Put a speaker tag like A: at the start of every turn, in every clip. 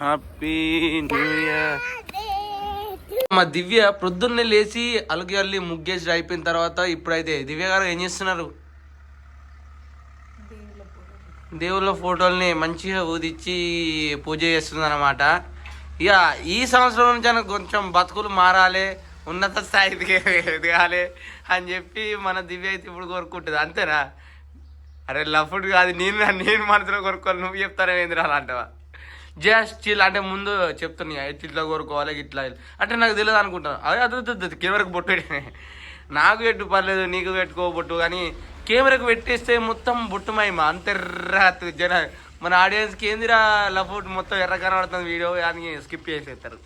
A: Happy new year మా దివ్య ప్రొద్దున్నే లేచి అలగి అల్లి ముగ్గేసి అయిపోయిన తర్వాత ఇప్పుడైతే దివ్య గారు ఏం చేస్తున్నారు? దేవుళ్ళ ఫోటోల్ని మంచిగా ఊదిచ్చి పూజ చేస్తుందన్నమాట. ఇక ఈ సంవత్సరం నుంచి కొంచెం బతుకులు మారాలి ఉన్నత స్థాయికి ఎదగాలి అని చెప్పి మన దివ్య అయితే ఇప్పుడు కోరుకుంటుంది. అంతేనా? అరే లఫ్డ్ కాదు నేను నేను మనసులో కోరుకోవాలి. నువ్వు చెప్తానే ఏంద్రా అంటావా? జస్ట్ చిల్ అంటే ముందు చెప్తున్నాయి ఎట్లా ఇట్లా కోరుకోవాలి ఇట్లా అంటే నాకు తెలియదు అనుకుంటాను అదే అదే కెమెరాకు బొట్టు నాకు పెట్టు పర్లేదు నీకు పెట్టుకో బొట్టు. కానీ కెమెరాకు పెట్టేస్తే మొత్తం బొట్టు మహిమ. అంతర్రాత్రి జన మన ఆడియన్స్కి ఏందిరా లఫ్ట్ మొత్తం ఎర్ర కనబడుతుంది వీడియో అని స్కిప్ చేసేస్తారు.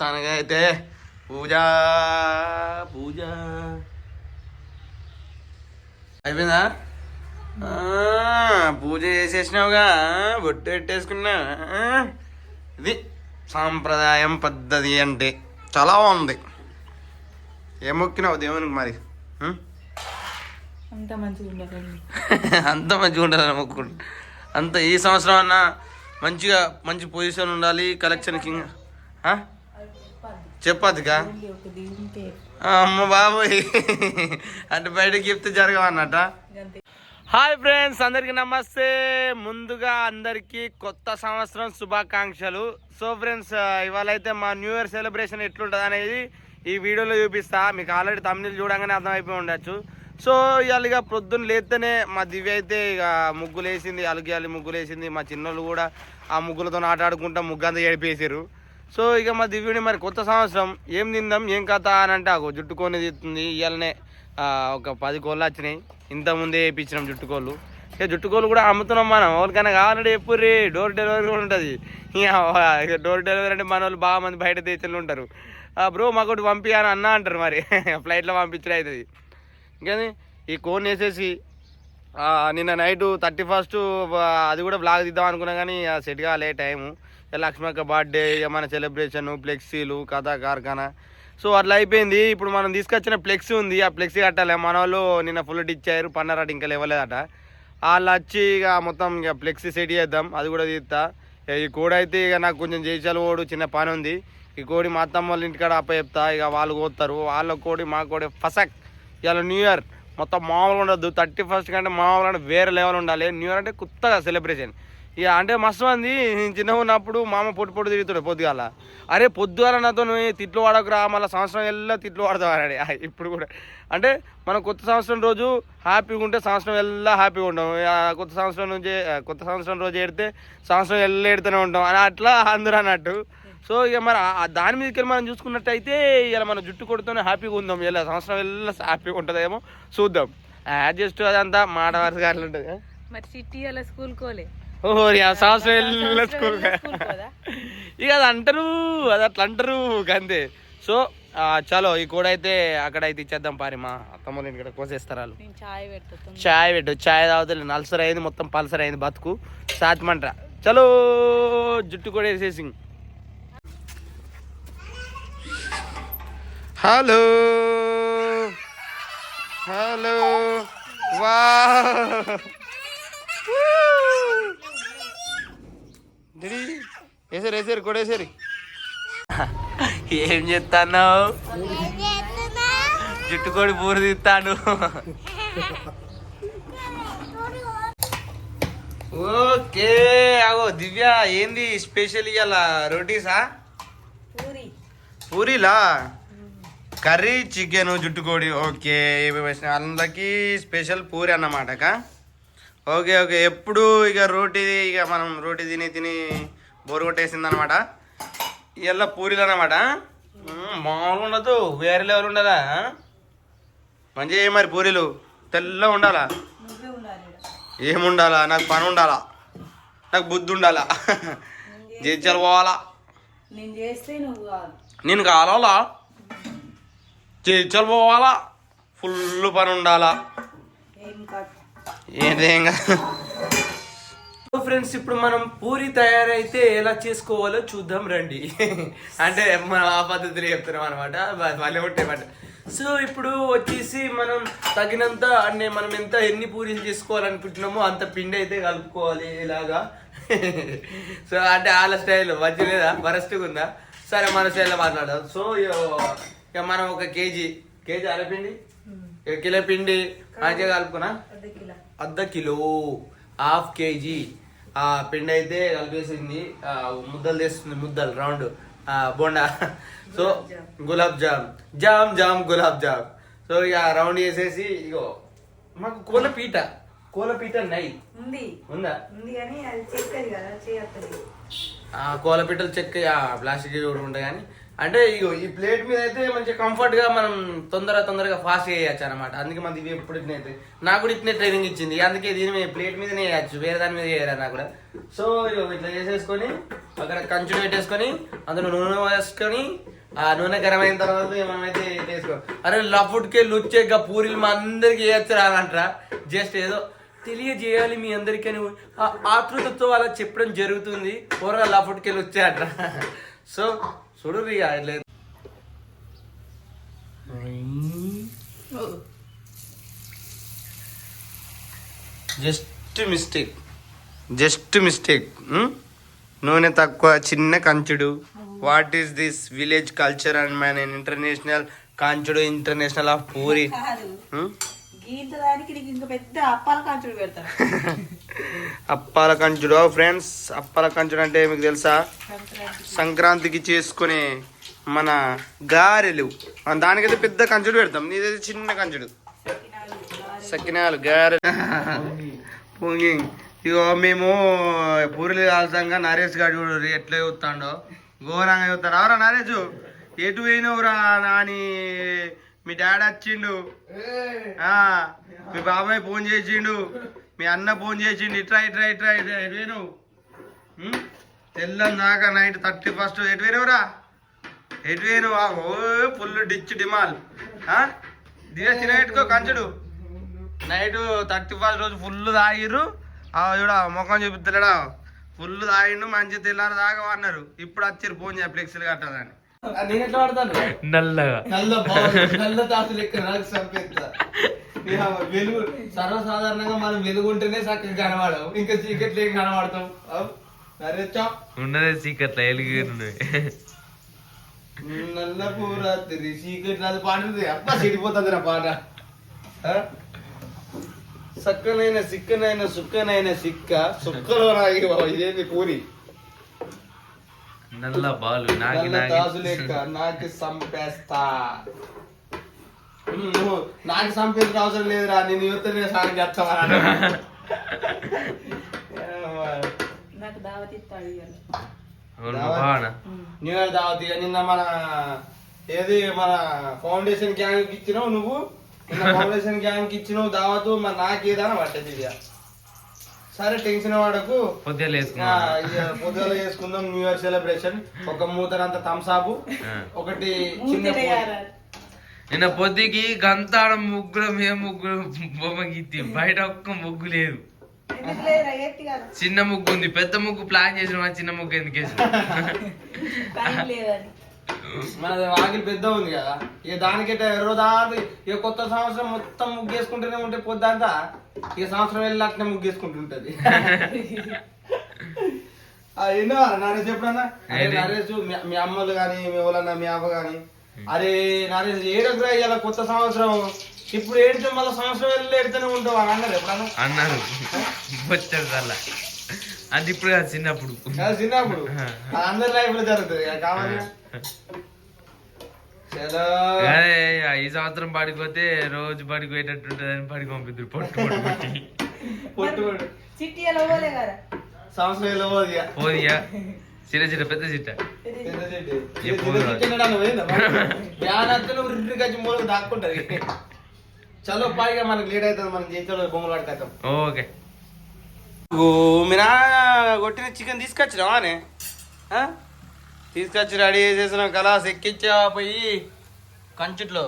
A: తనకైతే పూజ పూజ. అయిపోయిందా? పూజ చేసేసినావుగా బొట్టు పెట్టేసుకున్నా. ఇది సాంప్రదాయం పద్ధతి అంటే చాలా బాగుంది. ఏం మొక్కినావు దేవునికి మరి?
B: అంత మంచిగా
A: అంత ఉండాలని మొక్కుంటు అంత ఈ సంవత్సరం అన్నా మంచిగా మంచి పొజిషన్ ఉండాలి కలెక్షన్ కింగ్ ఆ? చెప్పద్దుగా అమ్మ బాబోయ్. అంటే బయటకి చెప్తే జరగవన్నట?
B: అంతే
A: హాయ్ ఫ్రెండ్స్ అందరికీ నమస్తే. ముందుగా అందరికీ కొత్త సంవత్సరం శుభాకాంక్షలు. సో ఫ్రెండ్స్ ఇవాళ అయితే మా న్యూ ఇయర్ సెలబ్రేషన్ ఎట్లుంటుంది అనేది ఈ వీడియోలో చూపిస్తా. మీకు ఆల్రెడీ తమిళ చూడంగానే అర్థమైపోయి ఉండొచ్చు. సో ఇవాళ ఇక ప్రొద్దున లేస్తేనే మా దివ్య అయితే ఇక ముగ్గులు వేసింది అలిగి ముగ్గులు వేసింది. మా చిన్నోళ్ళు కూడా ఆ ముగ్గులతో ఆట ఆడుకుంటా ముగ్గు అంతా ఏడిపేసారు సో ఇక మా దివ్యుని మరి కొత్త సంవత్సరం ఏం తిందాం ఏం కథ అని అంటే ఒక జుట్టుకొని తీస్తుంది ఇవాళనే ఒక పది కోళ్ళు వచ్చినాయి. ఇంత వేయించినాం జుట్టుకోళ్ళు. ఇక జుట్టుకోళ్ళు కూడా అమ్ముతున్నాం మనం. ఎవరికైనా కావాలంటే చెప్పుర్రి డోర్ డెలివరీ కూడా ఉంటుంది. ఇక డోర్ డెలివరీ అంటే మన వాళ్ళు బాగా మంది బయట దేశాలు ఉంటారు. బ్రో మాకు పంపి అని అన్న అంటారు మరి. ఫ్లైట్లో పంపించడం అవుతుంది కానీ ఈ కోన్ వేసేసి నిన్న నైట్ థర్టీ ఫస్ట్ అది కూడా బ్లాగ్ తీద్దాం అనుకున్నా కానీ సెట్ కాలే టైము. లక్ష్మక్క బర్త్డే ఏమైనా మన సెలబ్రేషన్ ఫ్లెక్సీలు కథా కార్ఖానా. సో అట్లా అయిపోయింది. ఇప్పుడు మనం తీసుకొచ్చిన ఫ్లెక్సీ ఉంది. ఆ ఫ్లెక్సీ కట్టాలి. మన వాళ్ళు నిన్న ఫుల్ ఇచ్చారు. పన్నరాట ఇంకా లేవలేదట. వాళ్ళు వచ్చి ఇక మొత్తం ఇక ఫ్లెక్స్ సెట్ చేద్దాం. అది కూడా తీస్తా. ఈ కోడి అయితే ఇక నాకు కొంచెం చేసాలు ఓడు చిన్న పని ఉంది. ఈ కోడి మా అత్తమ్మ వాళ్ళ ఇంటికాడ అప్ప చెప్తా. ఇక వాళ్ళు కోస్తారు వాళ్ళ కోడి మా కోడి ఫసక్. ఇవాళ న్యూ ఇయర్ మొత్తం మామూలుగా ఉండదు. థర్టీ ఫస్ట్ కంటే మామూలుగా అంటే వేరే లెవెల్ ఉండాలి. న్యూ ఇయర్ అంటే కొత్తగా సెలబ్రేషన్ ఇక అంటే మస్తు మంది నేను చిన్నగా ఉన్నప్పుడు మామ పొట్టు పొట్టు తిరుగుతుండే పొద్దుగాల. అరే పొద్దుగాల నాతో తిట్లు వాడకురా మళ్ళీ సంవత్సరం ఎల్లా తిట్లు వాడతామని ఇప్పుడు కూడా. అంటే మనం కొత్త సంవత్సరం రోజు హ్యాపీగా ఉంటే సంవత్సరం ఎల్లా హ్యాపీగా ఉంటాం కొత్త సంవత్సరం నుంచి కొత్త సంవత్సరం రోజు ఏడితే సంవత్సరం ఎల్లా ఏడుతూనే ఉంటాం. అని అట్లా అందరూ అన్నట్టు. సో ఇక మరి దాని మీదకి వెళ్ళి మనం చూసుకున్నట్టయితే ఇలా మన జుట్టు కొడుతూనే హ్యాపీగా ఉందాం. ఇలా సంవత్సరం వెళ్ళి హ్యాపీగా ఉంటుందేమో చూద్దాం. జస్ట్ అదంతా మాట వరుసగా అట్లా ఉంటుంది.
B: మరి సిటీ అలా స్కూల్ కోలే
A: సంవత్సరం వెళ్ళి స్కూల్? ఇక అది అంటారు అది అట్లా అంటారు అంతే సో ఆ, చలో ఈ కూడా అయితే అక్కడైతే ఇచ్చేద్దాం పారి మా అత్తమ్మ ఇక్కడ కోసేస్తారు వాళ్ళు.
B: చాయ్
A: పెట్టు చాయ్ తాగుతుంది నల్సర్ అయింది మొత్తం పల్సర్ అయింది బతుకు. సాత్మంటరా. చలో జుట్టు కూడా వేసేసి హలో. హలో. వా వేసారు వేసారు కూడా వేసారు. ఏం చెప్తాను జుట్టు కొడి పూరు తీస్తాను ఓకే అగో దివ్య ఏంది స్పెషల్ ఇవాళ రోటీసా?
B: పూరి.
A: పూరీలా? కర్రీ చికెన్ జుట్టుకోడి ఓకే అందరికి స్పెషల్ పూరి అన్నమాటక ఓకే ఓకే. ఎప్పుడు ఇక రోటీ ఇక మనం రోటీ తిని తిని బోరు కొట్టేసింది అనమాట ఇవాళ పూరీలు అనమాట మామూలుగా ఉండదు. వేరే లెవెల్ ఉండదా? మంచిగా ఏ మరి పూరీలు. తెల్ల ఉండాలా. ఏముండాలా? నాకు పని ఉండాలా? నాకు బుద్ధి ఉండాలా? జీతాలు పోవాలా?
B: నేను
A: కావాలా? జీతాలు పోవాలా? ఫుల్ పని ఉండాలా?
B: ఏం
A: ఫ్రెండ్స్ ఇప్పుడు మనం పూరి తయారైతే ఎలా చేసుకోవాలో చూద్దాం రండి. అంటే మనం ఆ పద్ధతిలో చెప్తున్నాం అనమాట వాళ్ళే ఉంటాయన్నమాట సో ఇప్పుడు వచ్చేసి మనం తగినంత అంటే మనం ఎంత ఎన్ని పూరీలు చేసుకోవాలనుకుంటున్నామో అంత పిండి అయితే కలుపుకోవాలి ఇలాగా. సో అంటే వాళ్ళ స్టైల్ మంచి లేదా? వరస్ట్గా ఉందా? సరే మన స్టైల్లో మాట్లాడదాం. సో ఇక మనం ఒక కేజీ కేజీ అరపిండి కిలో పిండి? మంచిగా కలుపుకున్నా?
B: అర్ధ కిలో.
A: Half KG. ఆ పిండి అయితే కలిపేసింది ముద్దలు తెస్తుంది ముద్దలు. రౌండ్. ఆ, bonda. So gulab jam. Jam. Jam gulab jam. So ఇక రౌండ్ చేసేసి ఇగో మాకు కోల పీట. కోల పీట నై.
B: ఉంది.
A: ఉందా?
B: ఉంది కానీ అది చెక్కది కదా చేయత్తది
A: ఆ కోల పీటలు చెక్క ప్లాస్టిక్ కూడా ఉంటాయి కానీ అంటే ఇగో ఈ ప్లేట్ మీద అయితే మంచిగా కంఫర్ట్గా మనం తొందర తొందరగా ఫాస్ట్ చేయొచ్చు అనమాట అందుకే మనది ఇవి ఎప్పుడు ఇట్నే నాకు కూడా ఇట్నే ట్రైనింగ్ ఇచ్చింది. అందుకే దీని మీద ప్లేట్ మీదనే వేయచ్చు. వేరే దాని మీద వేయరా నాకు కూడా. సో ఇగో ఇట్లా చేసేసుకొని అక్కడ కంచుడు పెట్టేసుకొని అందులో నూనె వేసుకొని ఆ నూనె గరం అయిన తర్వాత మనమైతే చేసుకో అరే లఫుడ్కే లుచ్చేగా పూరీలు మా అందరికి వేయచ్చు రానంటారా జస్ట్ ఏదో తెలియజేయాలి మీ అందరికీ అని ఆ ఆతృతతో అలా చెప్పడం జరుగుతుంది. పూర్వ లఫుడ్కి వచ్చాయట సో చూడు ఇక ఇట్లా జస్ట్ మిస్టేక్. Just mistake. నూనె తక్కువ చిన్న కంచుడు. What is this village culture and man international కంచుడు international of puri?
B: నీకు ఇంకా పెద్ద అప్పాల కాంచుడు పెడతారు.
A: అప్పాల కంచుడు ఫ్రెండ్స్ అప్పాల కంచుడు అంటే మీకు తెలుసా?
B: సంక్రాంతి
A: సంక్రాంతికి చేసుకునే మన గారెలు. మన దానికైతే పెద్ద కంచుడు పెడతాం. నీదైతే చిన్న కంచుడు.
B: సకినాలు, గారెలు.
A: సకినాలు గారెలు పొంగి ఇగో మేము పూరీలు కాల్సంగా నరేష్ గారు చూడు ఎట్లా చూస్తాడో. ఘోరంగా చూస్తాడు. అవరా నరేష్ ఎటు పోయినవురా నాని? మీ డాడీ వచ్చిండు. ఆ, మీ బాబాయ్ ఫోన్ చేసిండు. మీ అన్న ఫోన్ చేసిండు ఇట్రా ఇట్రా ఇట్రా ఇట్రా ఎటు పోయినావు ఉం? తెల్లం దాకా నైట్ థర్టీ ఫస్ట్ ఎటు పోయినవురా ఎటు పోయినావు ఆ, ఓ ఫుల్ డిచ్ డిమాల్. దిగా తినేట్టుకో కంచుడు. నైట్ థర్టీ ఫస్ట్ రోజు ఫుల్ తాగిర్రు. ఆ చూడ ముఖం చూపిస్తలేడా ఫుల్ తాగిండు మంచి తెల్లారు దాకా అన్నారు. ఇప్పుడు వచ్చారు ఫోన్ చేయ ఫ్లెక్సీలు కట్టాలని. నేను ఎట్లా పడతాను?
C: నల్లగా.
A: నల్ల. నల్ల తాసు లెక్క నాకు చంపేస్తా ఇక వెలుగు సర్వసాధారణంగా మనం వెలుగుంటేనే చక్కగా కనబడవు ఇంకా చీకట్లు కనబడతాం. అరే చా
C: ఉన్నదే సీకట్ల ఎలుగు
A: నల్ల పూరాత్రి చీకట్లు అది పాడుతుంది అప్ప చెడిపోతుంది నా పాట? సక్కనైన సిక్కనైన సుక్కనైన సిక్క సుక్కలో నాగి బాబు ఇదేంటి పూరి?
C: నల్ల బాలు
A: లెక్క నాకు సంపేస్తా. నాకు సంపేసిన అవసరం లేదురా నేను యువతనే సాగు చేస్తావా
B: నాకు దావత్ ఇస్తాడు
A: న్యూ ఇయర్ దావత్? ఇక నిన్న మన ఏది మన ఫౌండేషన్ గ్యాంగ్ ఇచ్చినావు నువ్వు? నిన్న ఫౌండేషన్ గ్యాంగ్ ఇచ్చినావు దావత్ మరి నాకు ఏదైనా పట్టదు ఇక సరే టెన్షన్ వాడకు
C: పొద్దులు
A: చేసుకుందాం న్యూ ఇయర్ సెలబ్రేషన్. ఒక మూతనంత థమ్సాపు ఒకటి చిన్న.
C: నిన్న పొద్దుకి గంతాడ ముగ్గురు మేము ముగ్గురు బొమ్మ గీతి బయట ఒక్క ముగ్గు లేదు. చిన్న ముగ్గు ఉంది పెద్ద ముగ్గు ప్లాన్ చేసిన చిన్న ముగ్గు ఎందుకు వేసిన
B: టైం లేదని
A: మన వాకిలి పెద్ద ఉంది కదా ఇక దానికైతే ఎర్రో దాకా ఇక కొత్త సంవత్సరం మొత్తం ముగ్గేసుకుంటూనే ఉంటే పొద్దంతా ఇక సంవత్సరం వెళ్ళి అట్నే ముగ్గేసుకుంటుంటది ఎన్నో నరేష్ ఎప్పుడన్నా? నరేష్ మీ- మీ అమ్మలు కానీ మీ వాళ్ళన్నా మీ అవ్వ కానీ అరే నరేష్ ఏడకురా ఇవాళ కొత్త సంవత్సరం. ఇప్పుడు ఏడితే మళ్ళీ సంవత్సరం వెళ్ళి ఏడితేనే ఉంటావు అని అన్నారు ఎప్పుడన్నా?
C: అన్నారు. వచ్చాడు అలా అది ఇప్పుడు కాదు చిన్నప్పుడు.
A: చిన్నప్పుడు. అది అందరి లైఫ్లో జరుగుతుంది కావాలి
C: అదే ఈ సంవత్సరం పడికి పోతే రోజు పడికి పోయేటట్టు ఉంటుందని పడికి పంపిద్దరు పొట్టు పొట్టు పుట్టి
A: పొట్టు. పొట్టు సంవత్సరం
C: పోదియా? చిన్న చిన్న పెద్ద చిట్ట
A: దాక్కుంటది. చలో పైగా మనకి లేట్ అవుతుంది మనం చేతిలో బొమ్మలు పట్టుకొస్తాం
C: ఓకే.
A: ఓ మీ నాన్న కొట్టిన చికెన్ తీసుకొచ్చినావా అనే తీసుకొచ్చి రెడీ చేసేసిన కలాస్ ఎక్కించా పోయి కంచుట్లో.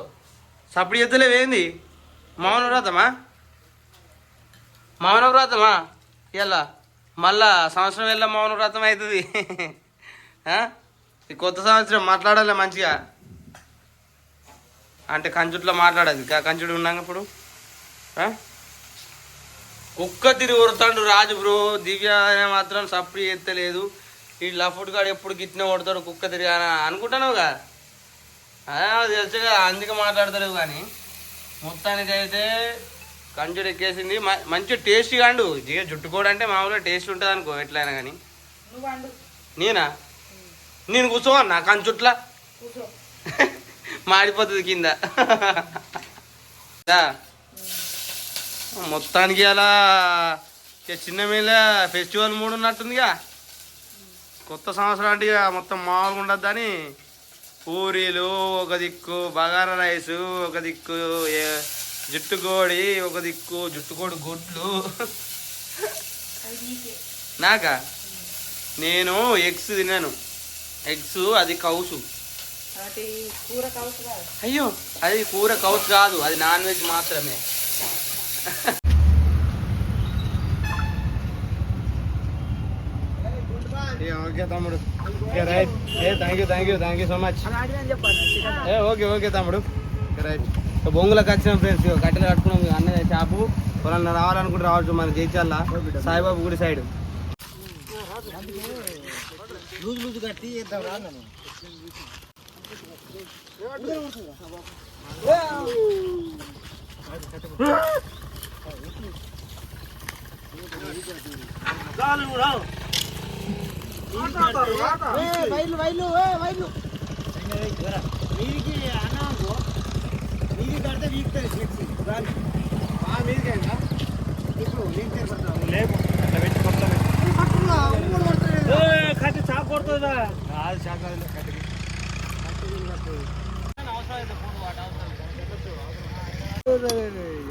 A: సప్పుడు ఎత్తులేవేంది మౌన వ్రతమా? మౌన వ్రతమా? ఇలా మళ్ళా సంవత్సరం వెళ్ళా మౌన వ్రతం అవుతుంది. ఈ కొత్త సంవత్సరం మాట్లాడాలి మంచిగా. అంటే కంచుట్లో మాట్లాడదు క- కంచుడు ఉన్నాక ఇప్పుడు? కుక్క తిరిగి కొడతాడు రాజు బ్రో. దివ్య అనే మాత్రం సప్రి ఎత్తలేదు. ఈ లఫుడ్ గాడు ఎప్పుడు గిట్టిన కొడతాడు కుక్క తిరిగి అని అనుకుంటున్నావుగా? అదే తెలుసు కదా అందుకే మాట్లాడతాడు కానీ. మొత్తానికైతే కంచుడు ఎక్కేసింది. మంచి టేస్ట్ కాండు జిగ జుట్టుకోడు అంటే మామూలుగా టేస్ట్ ఉంటుంది అనుకో ఎట్లయినా కానీ నేనా? నేను కూర్చో అన్న కంచుట్లా? మాడిపోతుంది కింద. మొత్తానికి అలా చిన్న మీద ఫెస్టివల్ మూడు ఉన్నట్టుందిగా. కొత్త సంవత్సరం అంటే మొత్తం మామూలుగా ఉండద్దని పూరీలు ఒక దిక్కు బగారా రైస్ ఒక దిక్కు జుట్టుకోడి ఒక దిక్కు జుట్టుకోడి గుడ్లు.
B: నీకే?
A: నేను ఎగ్స్ తిన్నాను. ఎగ్స్ అది కౌసు. అయ్యో అది కూర కౌస్ కాదు అది నాన్ వెజ్ మాత్రమే. ఓకే తమ్ముడు. Right. A thank you thank you thank you so much A okay okay తమ్ముడు. రైట్. బొంగులకు వచ్చిన ఫ్రెండ్స్ కట్టెలు కట్టుకున్నాం అన్న షాపు. ఎవరన్నా రావాలనుకుంటే రావచ్చు మన జైచాల సాయిబాబు గుడి సైడ్.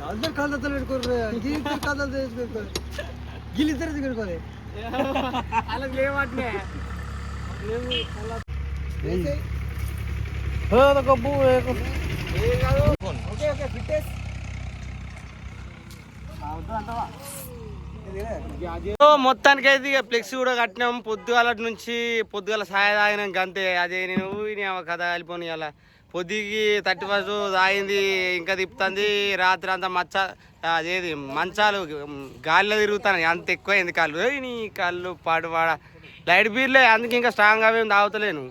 D: అందరు కళ్ళతో పెట్టుకోరు గిలిద్దరు కళ్ళతో పెట్టుకోరు. గిలిద్దరు పెట్టుకోరు? వాళ్ళకి లేవట్లే ఓకే ఓకే
A: సో మొత్తానికి అయితే ఇక ఫ్లెక్స్ కూడా కట్టినాం. పొద్దుగాల నుంచి పొద్దుగాల సాయ తాగినాం అంతే అదే నేను ఊరిని కథ వెళ్ళిపోయి అలా పొద్దుకి థర్టీ ఫస్ట్ తాగింది ఇంకా తిప్పుతుంది. రాత్రి అంతా మచ్చ అదేది మంచాలు గాలిలో తిరుగుతాను అంత ఎక్కువైంది కాళ్ళు. నీ కాళ్ళు పాడు పాడ లైట్ బీర్లే అందుకే ఇంకా స్ట్రాంగ్ అవేం తాగుతలేను.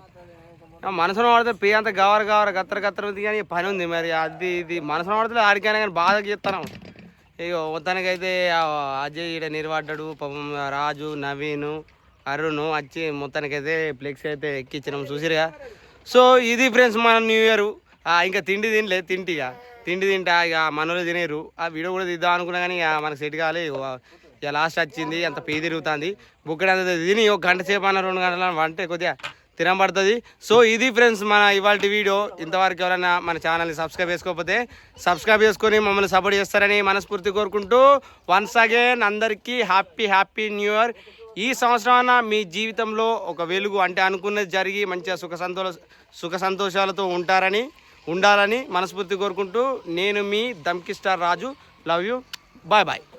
A: మనసులో పడితే పే అంత గవర గవర గత్తర గత్తర ఉంది కానీ పని ఉంది మరి. అది ఇది. మనసులో పడితే ఆడికైనా కానీ బాధ చేస్తాను. ఇక మొత్తానికి అయితే అజయ్ ఈడ నిర్వాడ్డాడు పాపం రాజు నవీన్ అరుణ్ వచ్చి మొత్తానికైతే ఫ్లెక్స్ అయితే ఎక్కించినాం చూసిరుగా సో ఇది ఫ్రెండ్స్ మన న్యూ ఇయర్. ఇంకా తిండి తినలే తింటి ఇక తిండి తింటా ఇక మనోళ్ళు తినేరు. ఆ వీడియో కూడా తీద్దాం అనుకున్నా కానీ ఇక మనకు సెట్ కాలే ఇక లాస్ట్ వచ్చింది అంత పే తిరుగుతుంది. బుక్కడంత తిని ఒక గంట సేపు అన్న రెండు గంటల వంటే కొద్దిగా తినబడుతుంది సో ఇది ఫ్రెండ్స్ మన ఇవాళ వీడియో ఇంతవరకు ఎవరైనా మన ఛానల్ని సబ్స్క్రైబ్ చేసుకోకపోతే సబ్స్క్రైబ్ చేసుకొని మమ్మల్ని సపోర్ట్ చేస్తారని మనస్ఫూర్తి కోరుకుంటూ వన్స్ అగైన్ అందరికీ హ్యాపీ హ్యాపీ న్యూ ఇయర్ ఈ సంవత్సరాన మీ జీవితంలో ఒక వెలుగు అంటే అనుకున్నది జరిగి మంచిగా సుఖ సంతోష సుఖ సంతోషాలతో ఉంటారని ఉండాలని మనస్ఫూర్తి కోరుకుంటూ నేను మీ Dhamki star Raju. Love you bye bye